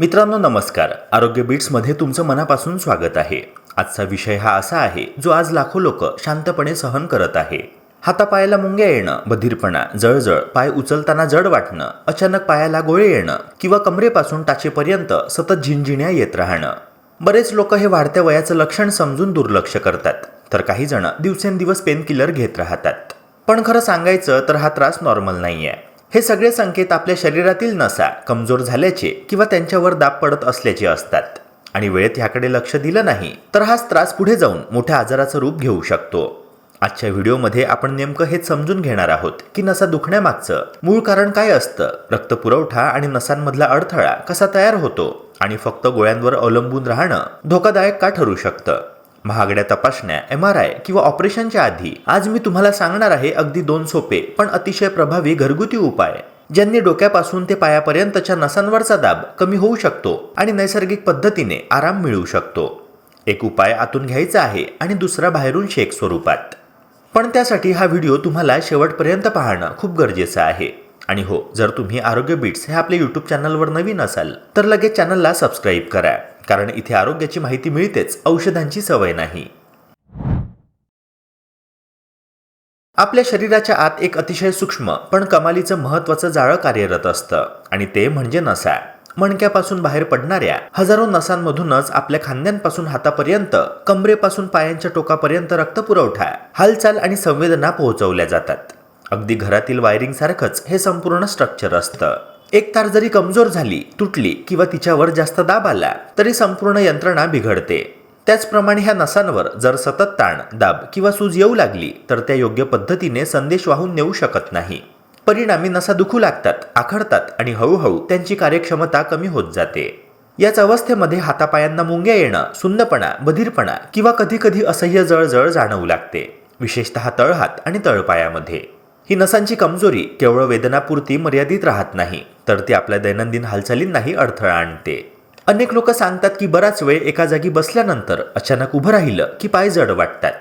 मित्रांनो नमस्कार. आरोग्य बीट्समध्ये तुमचं मनापासून स्वागत आहे. आजचा विषय हा असा आहे जो आज लाखो लोक शांतपणे सहन करत आहे. हातापायाला मुंग्या येणं बधीरपणा जळजळ पाय उचलताना जड वाटणं अचानक पायाला गोळे येणं किंवा कमरेपासून टाचेपर्यंत सतत झिंझिण्या येत राहणं. बरेच लोक हे वाढत्या वयाचं लक्षण समजून दुर्लक्ष करतात. तर काही जण दिवसेंदिवस पेनकिलर घेत राहतात. पण खरं सांगायचं तर हा त्रास नॉर्मल नाही आहे हे सगळे संकेत आपल्या शरीरातील नसा कमजोर झाल्याचे किंवा त्यांच्यावर दाब पडत असल्याचे असतात. आणि वेळेत ह्याकडे लक्ष दिलं नाही तर हाच त्रास पुढे जाऊन मोठ्या आजाराचं रूप घेऊ शकतो. आजच्या व्हिडिओमध्ये आपण नेमकं हेच समजून घेणार आहोत की नसा दुखण्यामागचं मूळ कारण काय असतं? रक्तपुरवठा आणि नसांमधला अडथळा कसा तयार होतो? आणि फक्त गोळ्यांवर अवलंबून राहणं धोकादायक का ठरू शकतं? महागड्या तपासण्या एम आर आय किंवा ऑपरेशनच्या आधी आज मी तुम्हाला सांगणार आहे अगदी दोन सोपे पण अतिशय प्रभावी घरगुती उपाय ज्यांनी डोक्यापासून ते पायापर्यंतच्या नसांवरचा दाब कमी होऊ शकतो आणि नैसर्गिक पद्धतीने आराम मिळू शकतो. एक उपाय आतून घ्यायचा आहे आणि दुसरा बाहेरून शेक स्वरूपात. पण त्यासाठी हा व्हिडिओ तुम्हाला शेवटपर्यंत पाहणं खूप गरजेचं आहे. आणि हो जर तुम्ही आरोग्य बीट्स हे आपल्या यूट्यूब चॅनलवर नवीन असाल तर लगेच चॅनलला सबस्क्राईब करा. कारण इथे आरोग्याची माहिती मिळतेच औषधांची सवय नाही. आपल्या शरीराच्या आत एक अतिशय सूक्ष्म पण कमालीचं महत्वाचं जाळं कार्यरत असतं. आणि ते म्हणजे नसा. मणक्यापासून बाहेर पडणाऱ्या हजारो नसांमधूनच आपल्या खांद्यांपासून हातापर्यंत कमरेपासून पायांच्या टोकापर्यंत रक्तपुरवठा हालचाल आणि संवेदना पोहोचवल्या जातात. अगदी घरातील वायरिंग सारखंच हे संपूर्ण स्ट्रक्चर असतं. एक तार जरी कमजोर झाली तुटली किंवा तिच्यावर जास्त दाब आला तरी संपूर्ण यंत्रणा बिघडते. त्याचप्रमाणे ह्या नसांवर जर सतत ताण दाब किंवा सूज येऊ लागली तर त्या योग्य पद्धतीने संदेश वाहून नेऊ शकत नाही. परिणामी नसा दुखू लागतात आखडतात आणि हळूहळू त्यांची कार्यक्षमता कमी होत जाते. याच अवस्थेमध्ये हातापायांना मुंग्या येणं सुंदपणा बधीरपणा किंवा कधीकधी असह्य जळजळ जाणवू लागते विशेषतः तळहात आणि तळपायामध्ये. ही नसांची कमजोरी केवळ वेदनापुरती मर्यादित राहत नाही तर ती आपल्या दैनंदिन हालचालींनाही अडथळा आणते. अनेक लोक सांगतात की बराच वेळ एका जागी बसल्यानंतर अचानक उभं राहिलं की पाय जड वाटतात.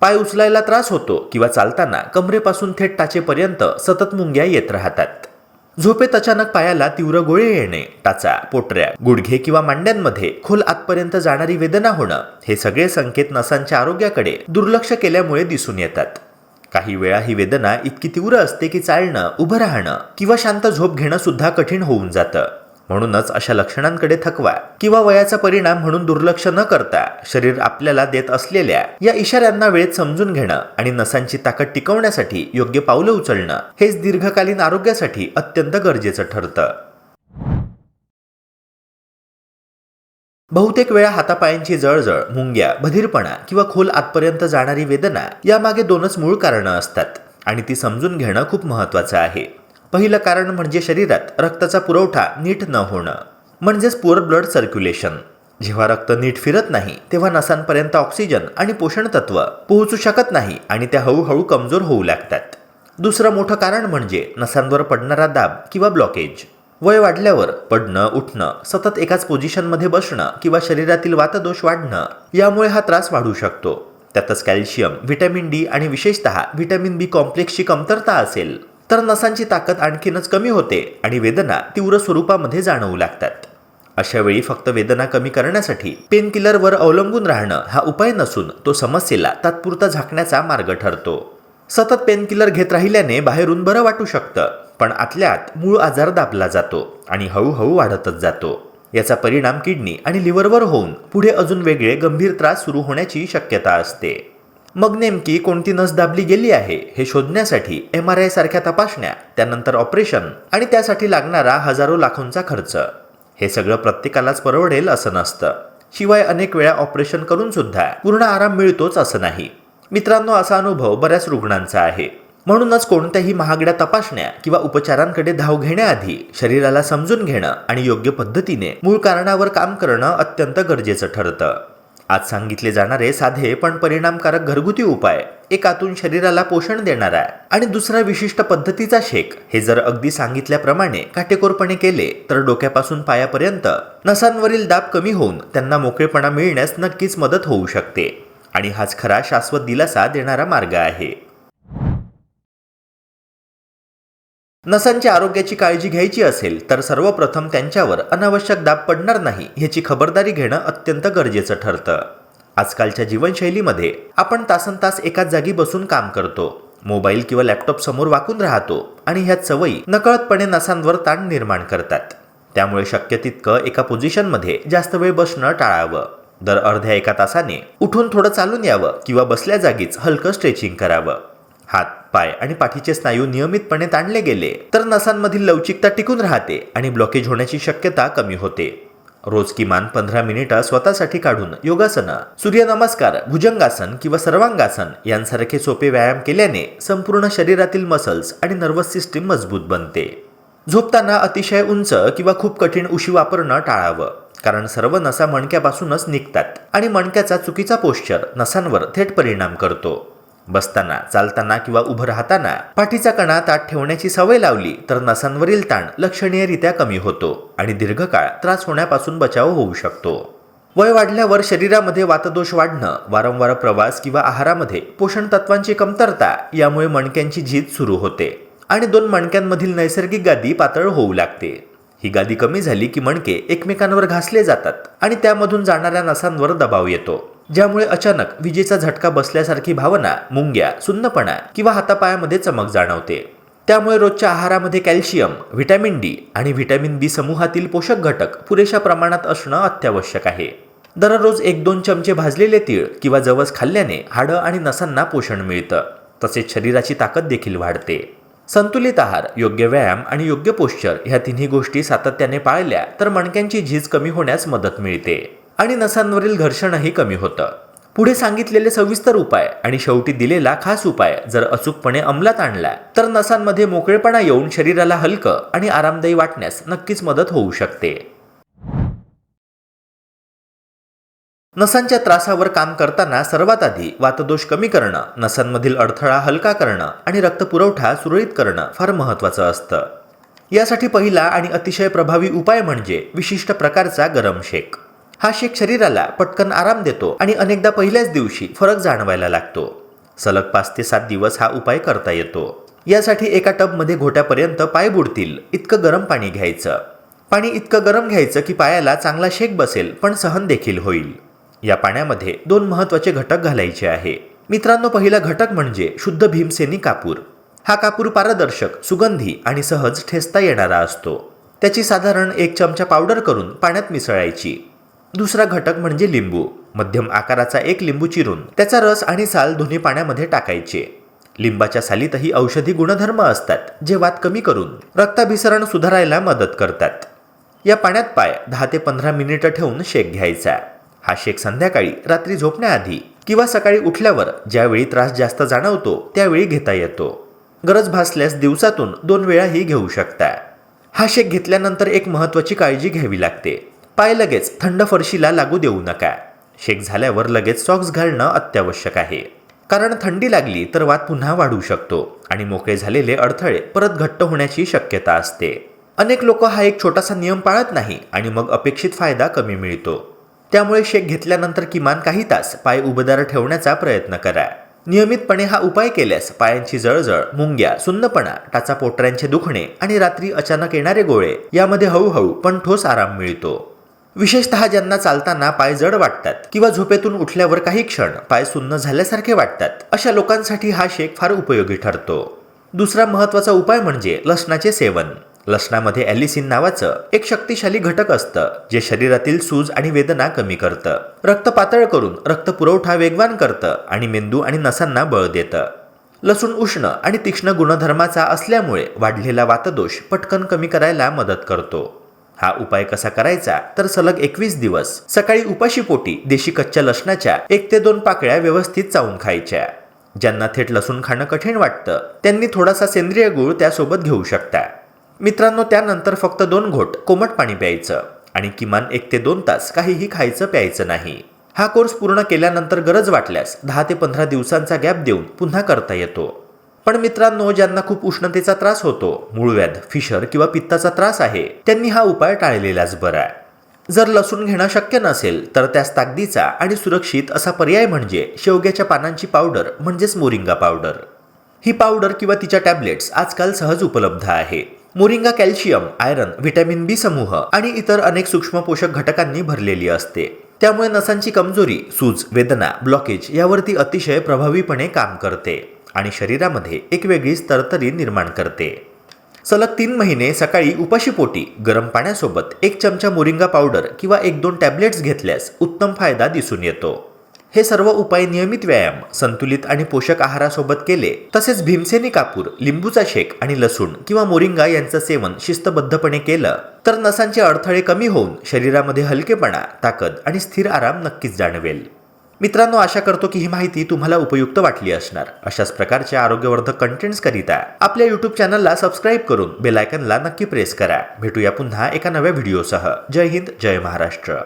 पाय उचलायला त्रास होतो किंवा चालताना कमरेपासून थेट टाचेपर्यंत सतत मुंग्या येत राहतात. झोपेत अचानक पायाला तीव्र गोळे येणे टाचा पोटऱ्या गुडघे किंवा मांड्यांमध्ये खोल आतपर्यंत जाणारी वेदना होणं हे सगळे संकेत नसांच्या आरोग्याकडे दुर्लक्ष केल्यामुळे दिसून येतात. काही वेळा ही वेदना इतकी तीव्र असते की चालणं उभं राहणं किंवा शांत झोप घेणं सुद्धा कठीण होऊन जातं. म्हणूनच अशा लक्षणांकडे थकवा किंवा वयाचा परिणाम म्हणून दुर्लक्ष न करता शरीर आपल्याला देत असलेल्या या इशाऱ्यांना वेळेत समजून घेणं आणि नसांची ताकद टिकवण्यासाठी योग्य पावलं उचलणं हेच दीर्घकालीन आरोग्यासाठी अत्यंत गरजेचं ठरतं. बहुतेक वेळा हातापायांची जळजळ मुंग्या बधीरपणा किंवा खोल आतपर्यंत जाणारी वेदना यामागे दोनच मूळ कारणं असतात आणि ती समजून घेणं खूप महत्वाचं आहे. पहिलं कारण म्हणजे शरीरात रक्ताचा पुरवठा नीट न होणं म्हणजेच पुअर ब्लड सर्क्युलेशन. जेव्हा रक्त नीट फिरत नाही तेव्हा नसांपर्यंत ऑक्सिजन आणि पोषण तत्व पोहोचू शकत नाही आणि त्या हळूहळू कमजोर होऊ लागतात. दुसरं मोठं कारण म्हणजे नसांवर पडणारा दाब किंवा ब्लॉकेज. वय वाढल्यावर पडणं उठणं सतत एकाच पोझिशनमध्ये बसणं किंवा शरीरातील वातदोष वाढणं यामुळे हा त्रास वाढू शकतो. त्यातच कॅल्शियम व्हिटॅमिन डी आणि विशेषतः व्हिटॅमिन बी कॉम्प्लेक्सची कमतरता असेल तर नसांची ताकद आणखीनच कमी होते आणि वेदना तीव्र स्वरूपामध्ये जाणवू लागतात. अशा वेळी फक्त वेदना कमी करण्यासाठी पेनकिलरवर अवलंबून राहणं हा उपाय नसून तो समस्येला तात्पुरता झाकण्याचा मार्ग ठरतो. सतत पेनकिलर घेत राहिल्याने बाहेरून बरं वाटू शकतं. पण आतल्यात मूळ आजार दाबला जातो आणि हळूहळू वाढतच जातो. याचा परिणाम किडनी आणि लिव्हरवर होऊन पुढे अजून वेगळे गंभीर त्रास सुरू होण्याची शक्यता असते. मग नेमकी कोणती नस दाबली गेली आहे हे शोधण्यासाठी एम आर आय सारख्या तपासण्या त्यानंतर ऑपरेशन आणि त्यासाठी लागणारा हजारो लाखोंचा खर्च. हे सगळं प्रत्येकालाच परवडेल असं नसतं. शिवाय अनेक वेळा ऑपरेशन करून सुद्धा पूर्ण आराम मिळतोच असं नाही. मित्रांनो असा अनुभव बऱ्याच रुग्णांचा आहे. म्हणूनच कोणत्याही महागड्या तपासण्या किंवा उपचारांकडे धाव घेण्याआधी शरीराला समजून घेणं आणि योग्य पद्धतीने मूळ कारणावर काम करणं अत्यंत गरजेचं ठरतं. आज सांगितले जाणारे साधे पण परिणामकारक घरगुती उपाय एकातून शरीराला पोषण देणारा आणि दुसरा विशिष्ट पद्धतीचा शेक हे जर अगदी सांगितल्याप्रमाणे काटेकोरपणे केले तर डोक्यापासून पायापर्यंत नसांवरील दाब कमी होऊन त्यांना मोकळेपणा मिळण्यास नक्कीच मदत होऊ शकते. आणि हाच खरा शाश्वत दिलासा देणारा मार्ग आहे. नसांच्या आरोग्याची काळजी घ्यायची असेल तर सर्वप्रथम त्यांच्यावर अनावश्यक दाब पडणार नाही ह्याची खबरदारी घेणं अत्यंत गरजेचं ठरतं. आजकालच्या जीवनशैलीमध्ये आपण तासन तास एकाच जागी बसून काम करतो. मोबाईल किंवा लॅपटॉप समोर वाकून राहतो आणि ह्या सवयी नकळतपणे नसांवर ताण निर्माण करतात. त्यामुळे शक्य तितकं एका पोझिशनमध्ये जास्त वेळ बसणं टाळावं. दर अर्ध्या एका तासाने उठून थोडं चालून यावं किंवा बसल्या जागीच हलकं स्ट्रेचिंग करावं. हात पाय आणि पाठीचे स्नायू नियमितपणे ताणले गेले. तर नसांमधील लवचिकता टिकून राहते आणि ब्लॉकेज होण्याची शक्यता कमी होते. रोज किमान पंधरा मिनिटं स्वतःसाठी काढून योगासनं. सूर्यनमस्कार भुजंगासन किंवा सर्वांगासन यांसारखे सोपे व्यायाम केल्याने संपूर्ण शरीरातील मसल्स आणि नर्वस सिस्टीम मजबूत बनते. झोपताना अतिशय उंच किंवा खूप कठीण उशी वापरणं टाळावं. कारण सर्व नसा मणक्यापासूनच निघतात आणि मणक्याचा चुकीचा पोश्चर नसांवर थेट परिणाम करतो. बसताना चालताना किंवा उभं राहताना पाठीचा कणा ताट ठेवण्याची सवय लावली तर नसांवरील ताण लक्षणीयरित्या कमी होतो आणि दीर्घकाळ त्रास होण्यापासून बचाव होऊ शकतो. वय वाढल्यावर शरीरामध्ये वातदोष वाढणं वारंवार प्रवास किंवा आहारामध्ये पोषण तत्वांची कमतरता यामुळे मणक्यांची झीज सुरू होते आणि दोन मणक्यांमधील नैसर्गिक गादी पातळ होऊ लागते. ही गादी कमी झाली की मणके एकमेकांवर घासले जातात आणि त्यामधून जाणाऱ्या नसांवर दबाव येतो. ज्यामुळे अचानक विजेचा झटका बसल्यासारखी भावना मुंग्या सुन्नपणा किंवा हातापायामध्ये चमक जाणवते. त्यामुळे रोजच्या आहारामध्ये कॅल्शियम व्हिटॅमिन डी आणि व्हिटॅमिन बी समूहातील पोषक घटक पुरेशा प्रमाणात असणं अत्यावश्यक आहे. दररोज एक दोन चमचे भाजलेले तीळ किंवा जवस खाल्ल्याने हाडं आणि नसांना पोषण मिळतं. तसेच शरीराची ताकद देखील वाढते. संतुलित आहार योग्य व्यायाम आणि योग्य पोश्चर ह्या तिन्ही गोष्टी सातत्याने पाळल्या तर मणक्यांची झीज कमी होण्यास मदत मिळते. आणि नसांवरील घर्षणही कमी होतं. पुढे सांगितलेले सविस्तर उपाय आणि शेवटी दिलेला खास उपाय जर अचूकपणे अंमलात आणला तर नसांमध्ये मोकळेपणा येऊन शरीराला हलकं आणि आरामदायी वाटण्यास नक्कीच मदत होऊ शकते. नसांच्या त्रासावर काम करताना सर्वात आधी वातदोष कमी करणं नसांमधील अडथळा हलका करणं आणि रक्तपुरवठा सुरळीत करणं फार महत्त्वाचं असतं. यासाठी पहिला आणि अतिशय प्रभावी उपाय म्हणजे विशिष्ट प्रकारचा गरम शेक. हा शेक शरीराला पटकन आराम देतो आणि अनेकदा पहिल्याच दिवशी फरक जाणवायला लागतो. सलग पाच ते सात दिवस हा उपाय करता येतो. यासाठी एका टबमध्ये घोट्यापर्यंत पाय बुडतील इतकं गरम पाणी घ्यायचं. पाणी इतकं गरम घ्यायचं की पायाला चांगला शेक बसेल पण सहन देखील होईल. या पाण्यामध्ये दोन महत्त्वाचे घटक घालायचे आहे. मित्रांनो पहिला घटक म्हणजे शुद्ध भीमसेनी कापूर. हा कापूर पारदर्शक सुगंधी आणि सहज ठेचता येणारा असतो. त्याची साधारण एक चमचा पावडर करून पाण्यात मिसळायची. दुसरा घटक म्हणजे लिंबू. मध्यम आकाराचा एक लिंबू चिरून त्याचा रस आणि साल दोन्ही पाण्यामध्ये टाकायचे. लिंबाच्या सालीतही औषधी गुणधर्म असतात जे वात कमी करून रक्ताभिसरण सुधारायला मदत करतात. या पाण्यात पाय दहा ते पंधरा मिनिटं ठेवून शेक घ्यायचा. हा शेक संध्याकाळी रात्री झोपण्याआधी किंवा सकाळी उठल्यावर ज्यावेळी त्रास जास्त जाणवतो त्यावेळी घेता येतो. गरज भासल्यास दिवसातून दोन वेळाही घेऊ शकता. हा शेक घेतल्यानंतर एक महत्त्वाची काळजी घ्यावी लागते. पाय लगेच थंड फरशीला लागू देऊ नका. शेक झाल्यावर लगेच सॉक्स घालणं अत्यावश्यक आहे. कारण थंडी लागली तर वात पुन्हा वाढू शकतो आणि मोकळे झालेले अडथळे परत घट्ट होण्याची शक्यता असते. अनेक लोक हा एक छोटासा नियम पाळत नाही आणि मग अपेक्षित फायदा कमी मिळतो. त्यामुळे शेक घेतल्यानंतर किमान काही तास पाय उबदार ठेवण्याचा प्रयत्न करा. नियमितपणे हा उपाय केल्यास पायांची जळजळ मुंग्या सुन्नपणा टाचा पोटऱ्यांचे दुखणे आणि रात्री अचानक येणारे गोळे यामध्ये हळूहळू पण ठोस आराम मिळतो. विशेषतः ज्यांना चालताना पाय जड वाटतात किंवा झोपेतून उठल्यावर काही क्षण पाय सुन्न झाल्यासारखे वाटतात अशा लोकांसाठी हा शेक फार उपयोगी ठरतो. दुसरा महत्त्वाचा उपाय म्हणजे लसणाचे सेवन. लसणामध्ये ॲलिसिन नावाचं एक शक्तिशाली घटक असतं जे शरीरातील सूज आणि वेदना कमी करतं. रक्त पातळ करून रक्त पुरवठा वेगवान करतं आणि मेंदू आणि नसांना बळ देतं. लसूण उष्ण आणि तीक्ष्ण गुणधर्माचा असल्यामुळे वाढलेला वातदोष पटकन कमी करायला मदत करतो. हा उपाय कसा करायचा? तर सलग एकवीस दिवस. सकाळी उपाशी पोटी देशी कच्च्या लसणाच्या एक ते दोन पाकळ्या व्यवस्थित चावून खायच्या. ज्यांना थेट लसूण खाणं कठीण वाटतं त्यांनी थोडासा सेंद्रिय गुळ त्यासोबत घेऊ शकता. मित्रांनो त्यानंतर फक्त दोन घोट कोमट पाणी प्यायचं आणि किमान एक ते दोन तास काहीही खायचं प्यायचं नाही. हा कोर्स पूर्ण केल्यानंतर गरज वाटल्यास दहा ते पंधरा दिवसांचा गॅप देऊन पुन्हा करता येतो. पण मित्रांनो ज्यांना खूप उष्णतेचा त्रास होतो मूळव्याध फिशर किंवा पित्ताचा त्रास आहे त्यांनी हा उपाय टाळलेलाच बरा जर लसूण घेणं शक्य नसेल तर त्यास ताकदीचा आणि सुरक्षित असा पर्याय म्हणजे शेवग्याच्या पानांची पावडर म्हणजेच मोरिंगा पावडर. ही पावडर किंवा तिच्या टॅबलेट्स आजकाल सहज उपलब्ध आहे. Moringa calcium iron vitamin B समूह आणि इतर अनेक सूक्ष्म पोषक घटकांनी भरलेली असते. त्यामुळे नसांची कमजोरी सूज वेदना ब्लॉकेज यावरती अतिशय प्रभावीपणे काम करते. आणि शरीरामध्ये एक वेगळीच तरतरी निर्माण करते. सलग तीन महिने सकाळी उपाशीपोटी गरम पाण्यासोबत एक चमचा मोरिंगा पावडर किंवा एक दोन टॅबलेट्स घेतल्यास उत्तम फायदा दिसून येतो. हे सर्व उपाय नियमित व्यायाम संतुलित आणि पोषक आहारासोबत केले तसेच भीमसेनी कापूर लिंबूचा शेक आणि लसूण किंवा मोरिंगा यांचं सेवन शिस्तबद्धपणे केलं तर नसांचे अडथळे कमी होऊन शरीरामध्ये हलकेपणा ताकद आणि स्थिर आराम नक्कीच जाणवेल. मित्रांनो आशा करतो की ही माहिती तुम्हाला उपयुक्त वाटली असणार. अशाच प्रकारच्या आरोग्यवर्धक कंटेंट्स करिता आपल्या युट्यूब चॅनलला सबस्क्राईब करून बेलायकनला नक्की प्रेस करा. भेटूया पुन्हा एका नव्या व्हिडिओसह जय हिंद जय महाराष्ट्र.